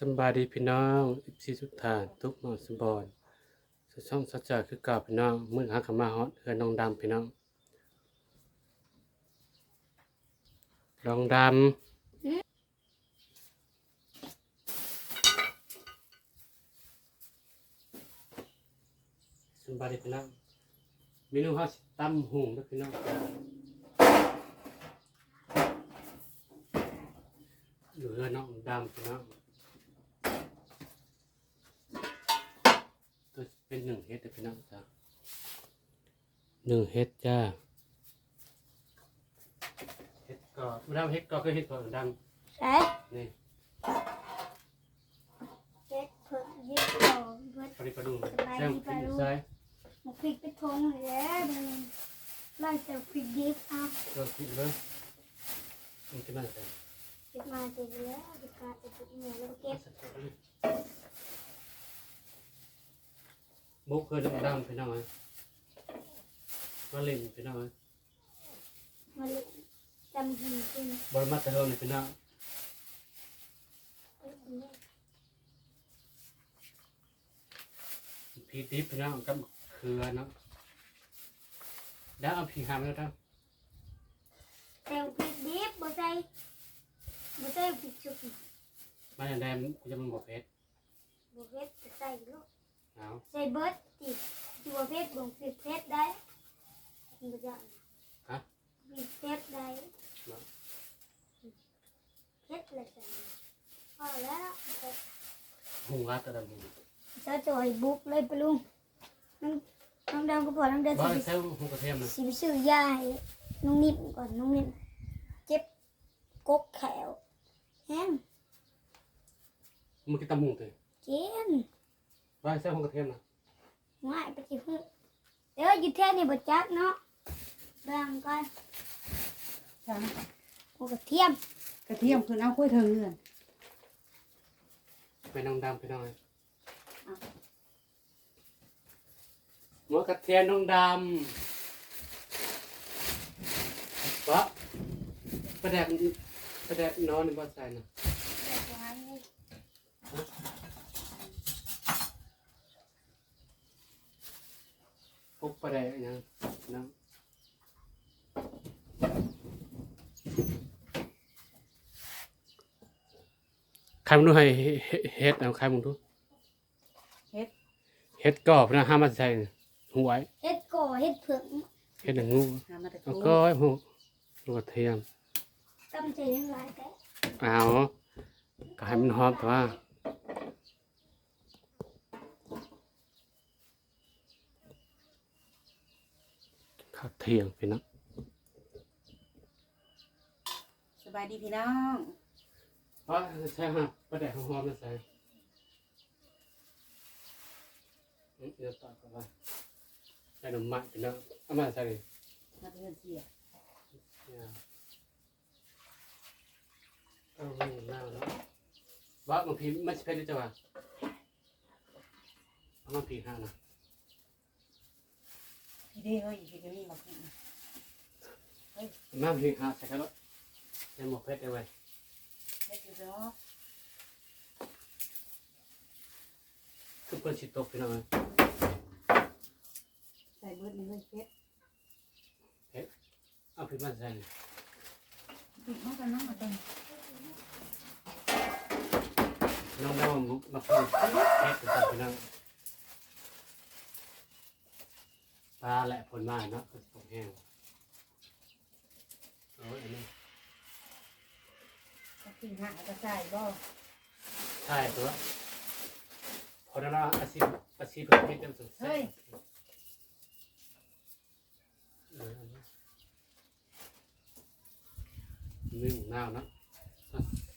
สำบายดีพี่น้องอิปซีสุดทานทุกหมอนสมบอนสช่องสัจจะคือก่าพี่น้องมือหาขมาฮอตเฮือน้องดำพี่น้องน้องดำสำบายดีพี่น้องเมนูเฮาสิตำหุงเด้อพี่น้องอยู่เฮือนน้องดำพี่น้อง เป็นหนึ่งเฮดแต่พี่น้องจ้าหนึ่งเฮดจ้าเฮดก็ไม่ได้เฮดก็คือเฮดก็ดใช่ำนี่เจ็ดเพิ่งยี่สิบสองเพิ่งปริปดุงสบายดีแซมปะขึ้นลูกซ้ายมาพริกไปทงเลยแล้วมันไล่แต่พริกดิบเอาเริ่มขึ้นเลยมันจะมาใส่เก็บมาเสร็จแล้วจะกาดจะจุดเหนือแล้วก็เก็บ บุกเคยดำดำพี่น้องไหมมาเล่นพี่น้องไหมมาเลยจำหินกินบอลมาแต่เฮงเลยพี่น้องพีดิบพี่น้องกับเครือเนาะแล้วเอาผีหามแล้วทั้งแต่พริกดิบบ่ใส่บ่ใส่พริกชุบมันอย่างแดงกูจะมันบอกเพชรบ่เผ็ดใส่ลูก เอาใส่เบิร์ดติดตัวเผ็ดบ่งพริกเผ็ดได้มันบ่ได้พริกเผ็ดได้เผ็ดเลยใส่พอแล้วหุงรัดตะดำหุงจะจอยบุกเลยไปลุงน้องน้องดำก็พอน้องเดินบ้าสินเซลหุงกระเทียมนะสิไปซื้อยาให้น้องนิ่มก่อนน้องนิ่มเจ็บกกแขวแห้งมึงกินตำมุงเถอะเกิน บ้านเซลหุงกระเทียมนะง่ายไปสิฮึเดี๋ยวอยู่แท่นี่บ่จักเนาะแบ่งกันจ้ะหัวกระเทียมกระเทียมคือเอากล้วยเทิงเงินไปน้องดำไปน้องไอ้หัวกระเทียมน้องดำวะประแดกประแดกนอนในบ้านใส่นะ พวกประแดกนะน้ำ ใครมึงดูให้เฮ็ดเฮ็ดเอาใครมึงดูเฮ็ด เฮ็ดกรอบนะห้ามมาใส่หวยเฮ็ดก่อเฮ็ดเผือกเฮ็ดหนังงูหามาแต่แล้วกูก็หูหัวกระเทียมตำใส่ยังหลายแต่ เอาก็ให้มันหอมแต่ว่า ข้าวเที่ยงพี่น้องสบายดีพี่น้องอ๋อใช่ฮะประแดกหอมๆมาใส่อืมเดี๋ยวต่อกันว่าใส่น้ำมันพี่น้องเอามาใส่เลยมาเพื่อนเสียเนี่ยเอาหนึ่งหน้าเนาะว่าบางทีไม่ใช่เพชรด้วยจ้ะวะเอามาผีห้านะ พี่เด้เฮ้ยพี่ก็มีมากินมาผีห้าใส่กันแล้วในหมวกเพชรได้ไว้เฮ็ดอยู่ดอกคือเปิ้นสิตกพี่น้องเอ้ยใส่เบิดนี่เฮ้ยเฮ็ดเอาผีมาใส่นี่ปิดมากันน้องมาเต็มน้องได้มามาพูดเพชรกับพี่น้องปลาและผลไม้เนาะก็ตกแห้งโอ้ยอันนี้กินหาก็ใส่บ่ใช่ตัวพอแล้วนะอาชีพอาชีพเพชรเต็มสุดเฮ้ยเอออันนี้นึ่งน้ำเนาะ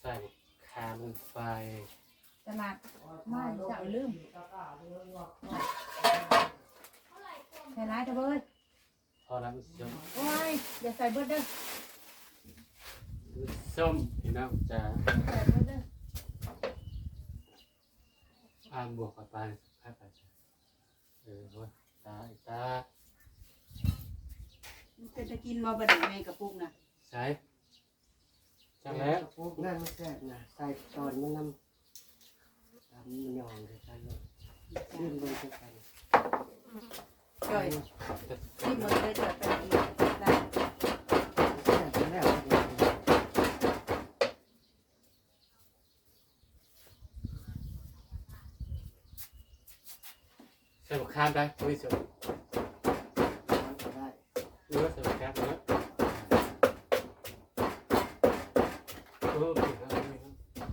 ใส่คาลงไปตลาดมาเจ้าลืมใส่ร้ายเถอะเบิดพอแล้วมันส้มโอ้ยอย่าใส่เบิดเด้อส้มพี่น้องจะใส่เบิดเด้ออ่านบวกกับไปให้ไปเออโอ้ยตาอีกตามันเป็นตะกินบ่บัดนี้แม่กระปุกน่ะใส่จังแล้วปุ๊บนั่นมันแซ่บนะใส่ตอนมันน้มันยองเลยกันเลยยื่นมือกันกัน จ่อยที่หมดเลยเดือดไปอีกได้ แล้ว ใส่บักข้ามได้ไม่สน ได้ หรือว่าใส่บักข้ามเนาะโอ้เก่งครับเก่งครับ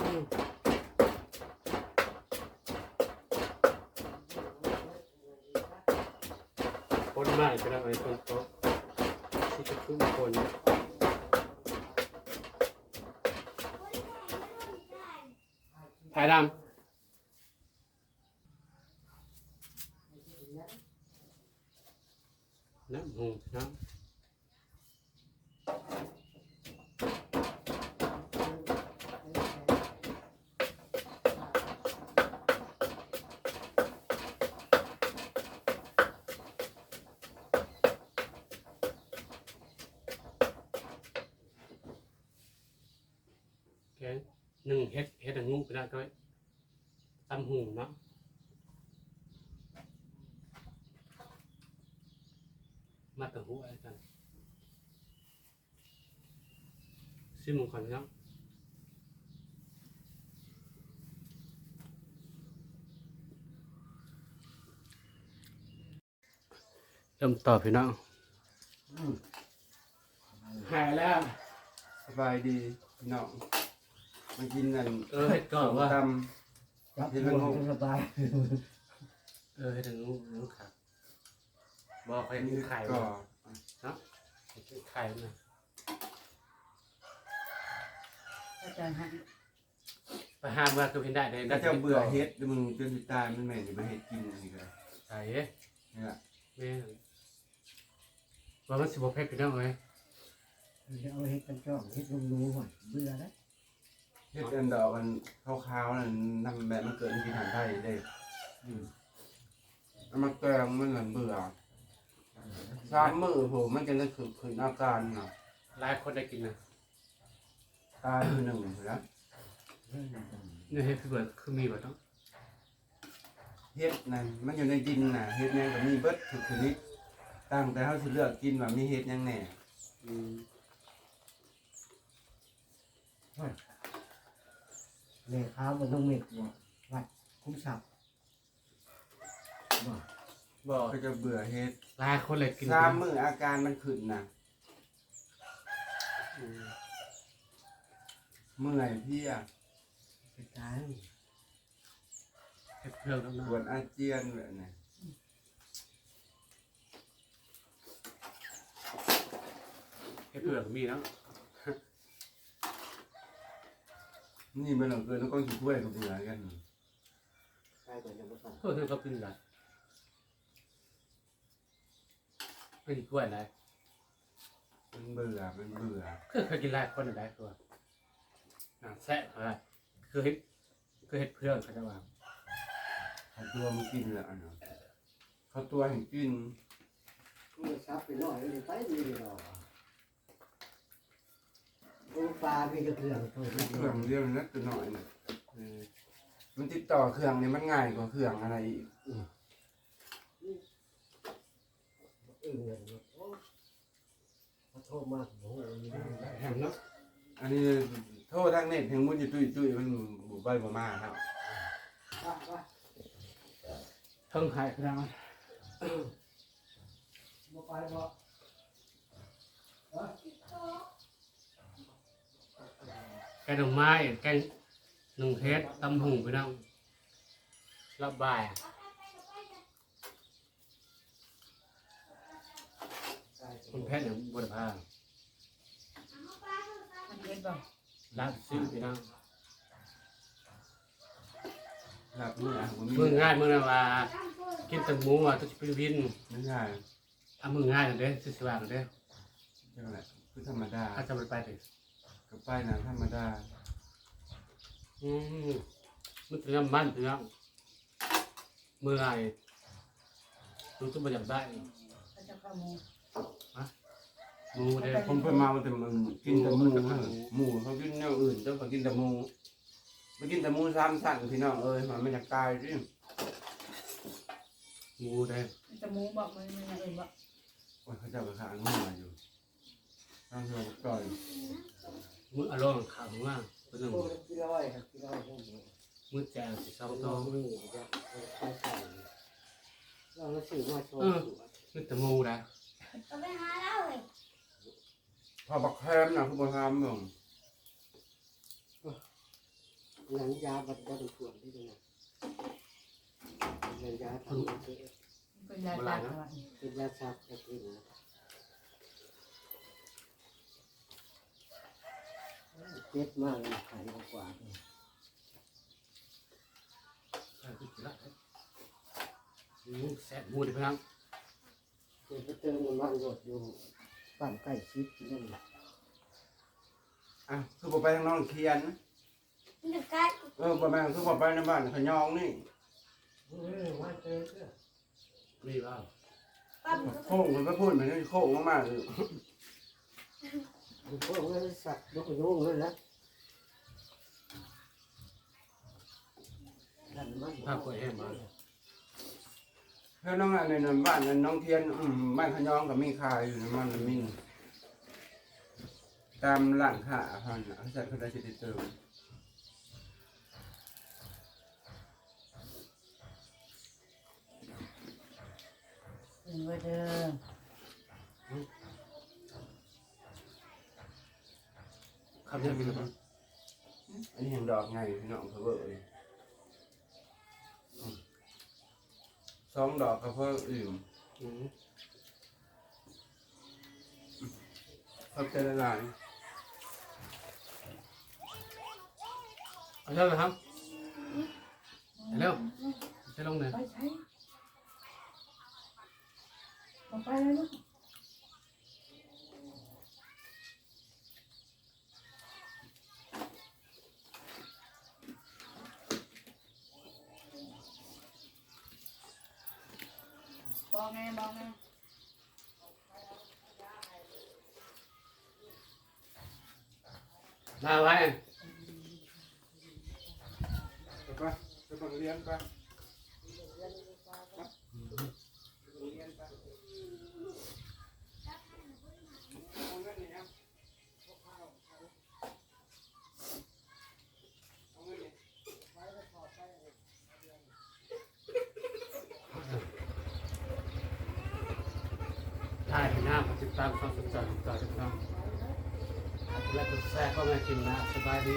อืมคนมากก็ได้ไปคนโต๊ะ ที่จะขึ้นคนถ่ายดำ งหนึ่งเฮ็ดเฮ็ดอันงูก็ได้ด้วยตำหูเนาะมาตะหูอะไรกันซื้อหมูก่อนเนาะเริ่มต่อพี่น้องหายแล้วสบายดีพี่น้อง มากินนั่นเออเฮ็ดก่อนว่า ตจับมือสบายเออเฮ็ดอันงูงูขาบอกให้ำงูไข่ก็เนาะเฮ็ดไข่นะอาจารย์ให้ไปห้ามว่าคือเห็นได้เลยก็จะเบื่อเฮ็ดแล้วมึงจนสิตายมันแม่นสิมาเฮ็ดกินนี่ก็ใส่เอ้ยนี่ล่ะแม่นว่ามันสิบ่เผ็ดพี่น้องเอ้ยเอาเห็ดกันจ้องเห็ดลงรูหน่อยเบื่อแล้ว เฮ็ดอันดอกมันขาวๆนั่นนำแบบมันเกิดในกินอาหารไทยได้อืมเอามาแกงมันนั่นเบื่อสามมื้อผมมันจะได้ขึ้นขึ้นอาการเนาะหลายคนได้กินนะตายคือหนึ่งแล้วเนี่ยเฮ็ดพี่เบิร์ดคือมีบ่ต้องเฮ็ดนั่นมันอยู่ในดินน่ะเฮ็ดแหยังก็มีเบิดทุกชนิดตั้งแต่เฮาสิเลือกกินว่ามีเฮ็ดหยังแหน่อืม เลี้ยข้าวมันต้องเม็ดเนี่ยวัดคุ้มสับบ่บ่ก็จะเบื่อเฮ็ดหลายคนเลยกินสามมื้ออาการมันขึ้นน่ะอืมเมื่อยเพลียไปตายเฮ็ดเพื่อนแล้วปเนาะวดอาเจียนแบบนี้เฮ็ดเพื่อนก็มีเนาะ นี่มันเหลือเกินแล้วก็ขี้ถ้วยกับเบื่อกันตายก่อนจะมาสั่งเพื่อนเขากินได้ไม่กินกล้วยได้มันเบื่อมันเบื่อคือเคยกินหลายคนได้ตัวอ่าแซ่บอะไรคือเฮ็ดคือเฮ็ดเพื่อนเขาจะว่าเขาตัวมันกินแล้วเนาะเขาตัวเห็นกินมือซับไปหน่อยเลยไปดีหรอ ปลาพี่จะเครื่องตัวนี้เรื่องเดียวนักตัวหน่อยน่ะเออมันติดต่อเครื่องนี่มันง่ายกว่าเครื่องอะไรอีกโทษมากโอ้โหแหมเนาะอันนี้โทษทางเน็ตแห่งมุนจะตุ้ยตุ้ยมันบุบใบบ่มาครับเพิ่งหายไปแล้วบ่ไปบ่ แกงดอกไม้แกงหนึ่งเฮ็ดตำหูไปน้องรับบ่ายคุณแพทย์เนี่ยบริภามันเฮ็ดบ่รับซื้อไปน้องครับมืออะผมมีมือง่ายมือนะว่ากินแตังหมูอะต้องไปวินไม่ง่ายเอามือง่ายกันเด้ซื้อสว่างกันเด้จังแหละคือธรรมดาถ้าจะไปไปเลย กับป้ายนะธรรมดาอืมมันถึงน้ำมันถึงน้ำมือง่ายรู้สึกมันอยากได้เขาจะเข้าหมูมหมูเด้อผมไปมาแต่มันกินแต่หมูนะหมูเขากินแนวอื่นเจ้าก็กินแต่หมูไปกินแต่หมูสามสั่นพี่น้องเอ้ยมันไม่อยากตายดิหมูเด้อจมูกบอกมันมันอย่างอื่นบอกโอ้ยเขาเจ้าก็ขาหมูมาอยู่ตั้งใจก่อน มืออารมณ์ขาวมากเป็นหนึ่งโอ้ยกี่ร้อยครับกี่ร้อยพวกนี้มือแจงสิสองเอาโตตัวนี่จะเอาใส่เราเราซื้อมาโชว์มือแต่หมูนะก็ไปหาเราเลยพอบักแคมนะคุณผู้ชมมึงหนังยาบัดบัดส่วนที่ตรงนั้นหนังยาทำเป็นเป็นยาจัดอะไรเป็นยาซับกระถิ่น เจ็บมากเลยขายกว่าใช่คือละหมูแซ่บหมูเด้อพี่น้องเจ็บไปเติมมันว่างรถอยู่บ้านใกล้ชิดนั่นอะคือบอกไปทางน้องเคียนมันจะกัดเออประมาณคือบอกไปในบ้านขยองนี่เออว่าเจอเด้อมีเปล่าปั๊มก็โค้งมันก็พูดเหมือนโค้งมากๆเลยพวกนั้นสัตว์นกยุงเลยนะนั่นมัน ภาพกล้วยแห้งมาแล้วน้องอันในนั้นบ้านนั้นน้องเทียนอืมบ้านขยองกับมีคายอยู่ในมันมีตามหลังขาพันอาจารย์เขาได้สิเติมถึงว่าเด้อคำนี้มีหรือเปล่าอันนี้เห็นดอกไงพี่น้องเขาเบอร์เลยอืม สองดอกก็เพิ่มอื่นอืมเขาจะละลายเอาเร็วนะครับเร็วใช้ลงไหนไปใช้ออกไปเลยลูก บอกไงบอกไงมาไว้ ไปปะไปปะเรียนปะเรียนปะเอาเงินนี่ครับเอาเงินนี่ ถ่ายไปหน้าปฏิด ตามความสนใจติดต่อทุกท่านและกดแชร์เข้ามากินนะสบายดี